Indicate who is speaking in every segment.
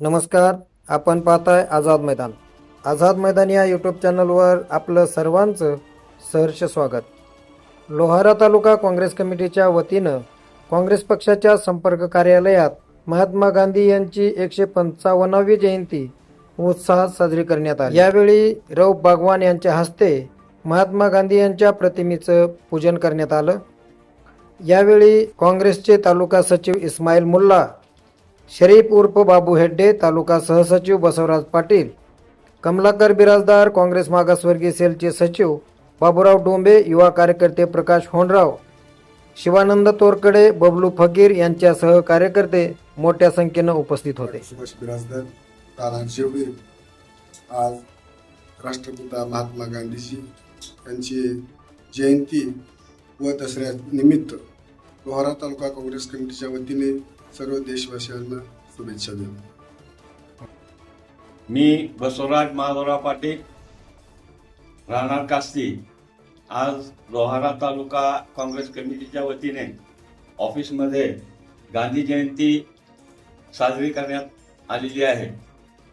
Speaker 1: नमस्कार आपण पाहताय आझाद मैदान. आझाद मैदान या यूट्यूब चॅनलवर आपलं सर्वांचं सहर्ष स्वागत. लोहारा तालुका काँग्रेस कमिटीच्या वतीनं काँग्रेस पक्षाच्या संपर्क कार्यालयात महात्मा गांधी यांची एकशे पंचावन्नावी जयंती उत्साहात साजरी करण्यात आली. यावेळी रव बागवान यांच्या हस्ते महात्मा गांधी यांच्या प्रतिमेचं पूजन करण्यात आलं. यावेळी काँग्रेसचे तालुका सचिव इस्माईल मुल्ला शरीफ उर्फ बाबू हेड्डे तालुका सहसचिव बसवराज पाटील कमलाकर बिराजदार काँग्रेस मागासवर्गीय सेलचे सचिव बाबूराव डोंबे युवा कार्यकर्ते प्रकाश होनराव शिवानंद तोरकडे बबलू फकीर यांच्यासह कार्यकर्ते मोठ्या संख्येनं उपस्थित होते.
Speaker 2: सुभाष बिराजदार तारा आज राष्ट्रपिता महात्मा गांधीजी यांची जयंती व दसऱ्या निमित्त लोहारा तालुका काँग्रेस कमिटीच्या वतीने सर्व देशवासियांना शुभेच्छा देतो.
Speaker 3: मी बसवराज माधवराव पाटील राहणार कास्ती. आज लोहारा तालुका काँग्रेस कमिटीच्या वतीने ऑफिसमध्ये गांधी जयंती साजरी करण्यात आलेली आहे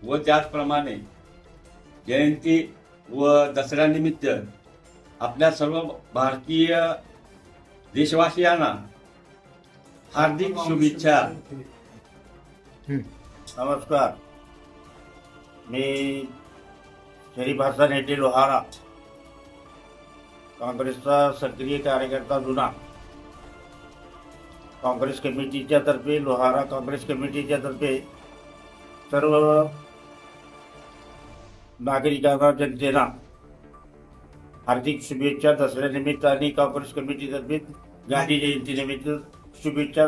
Speaker 3: व त्याचप्रमाणे जयंती व दसऱ्यानिमित्त आपल्या सर्व भारतीय देशवासियांना हार्दिक शुभेच्छा.
Speaker 4: नमस्कार. मी शरीफ हसन येथे लोहारा. काँग्रेसचा सक्रिय कार्यकर्ता जुना. काँग्रेस कमिटीच्या तर्फे लोहारा काँग्रेस कमिटीच्या तर्फे सर्व नागरिकांना जनतेला हार्दिक शुभेच्छा. दसऱ्यानिमित्त आणि काँग्रेस कमिटीतर्फे गांधी जयंतीनिमित्त शुभेच्छा